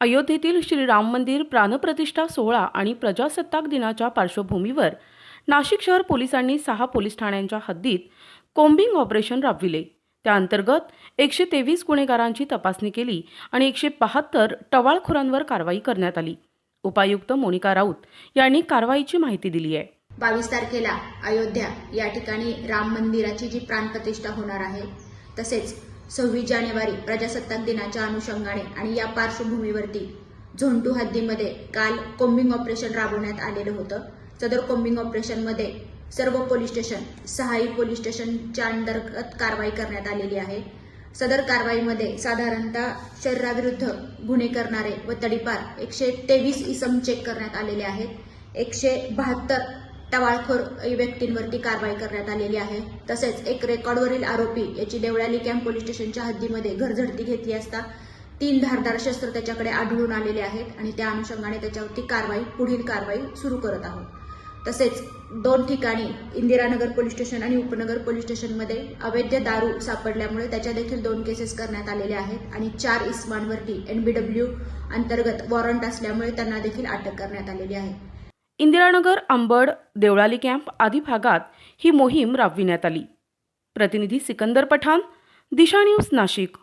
अयोध्येतील श्रीराम मंदिर प्राणप्रतिष्ठा सोहळा आणि प्रजासत्ताक दिनाच्या पार्श्वभूमीवर नाशिक शहर पोलिसांनी सहा पोलीस ठाण्यांच्या हद्दीत कोम्बिंग ऑपरेशन राबविले. त्याअंतर्गत एकशे तेवीस गुन्हेगारांची तपासणी केली आणि एकशे बहात्तर टवाळखोरांवर कारवाई करण्यात आली. उपायुक्त मोनिका राऊत यांनी कारवाईची माहिती दिली आहे. बावीस तारखेला अयोध्या या ठिकाणी राम मंदिराची जी प्राणप्रतिष्ठा होणार आहे तसेच सव्वीस जानेवारी प्रजासत्ताक दिनाच्या अनुषंगाने आणि या पार्श्वभूमीवरती झोंटू हद्दीमध्ये काल कोम्बिंग ऑपरेशन राबवण्यात आलेलं होतं. सदर कोम्बिंग ऑपरेशनमध्ये सर्व पोलीस स्टेशन सहाही पोलीस स्टेशनच्या अंतर्गत कारवाई करण्यात आलेली आहे. सदर कारवाईमध्ये साधारणतः शरीराविरुद्ध गुन्हे करणारे व तडीपार एकशे तेवीस इसम चेक करण्यात आलेले आहेत. एकशे बहात्तर टवाळखोर व्यक्तींवरती कारवाई करण्यात आलेली आहे. तसेच एक रेकॉर्डवरील आरोपी याची देवळाली कॅम्प पोलीस स्टेशनच्या हद्दीमध्ये घरझडती घेतली असता तीन धारदार शस्त्र त्याच्याकडे आढळून आलेले आहेत आणि त्या अनुषंगाने त्याच्यावरती कारवाई पुढील कारवाई सुरू करत आहोत. तसेच दोन ठिकाणी इंदिरानगर पोलीस स्टेशन आणि उपनगर पोलीस स्टेशनमध्ये अवैध दारू सापडल्यामुळे त्याच्या देखील दोन केसेस करण्यात आलेले आहेत आणि चार इस्मांवरती एनबीडब्ल्यू अंतर्गत वॉरंट असल्यामुळे त्यांना देखील अटक करण्यात आलेली आहे. इंदिरानगर अंबड देवळाली कॅम्प आदी भागात ही मोहीम राबविण्यात आली. प्रतिनिधी सिकंदर पठाण दिशा न्यूज नाशिक.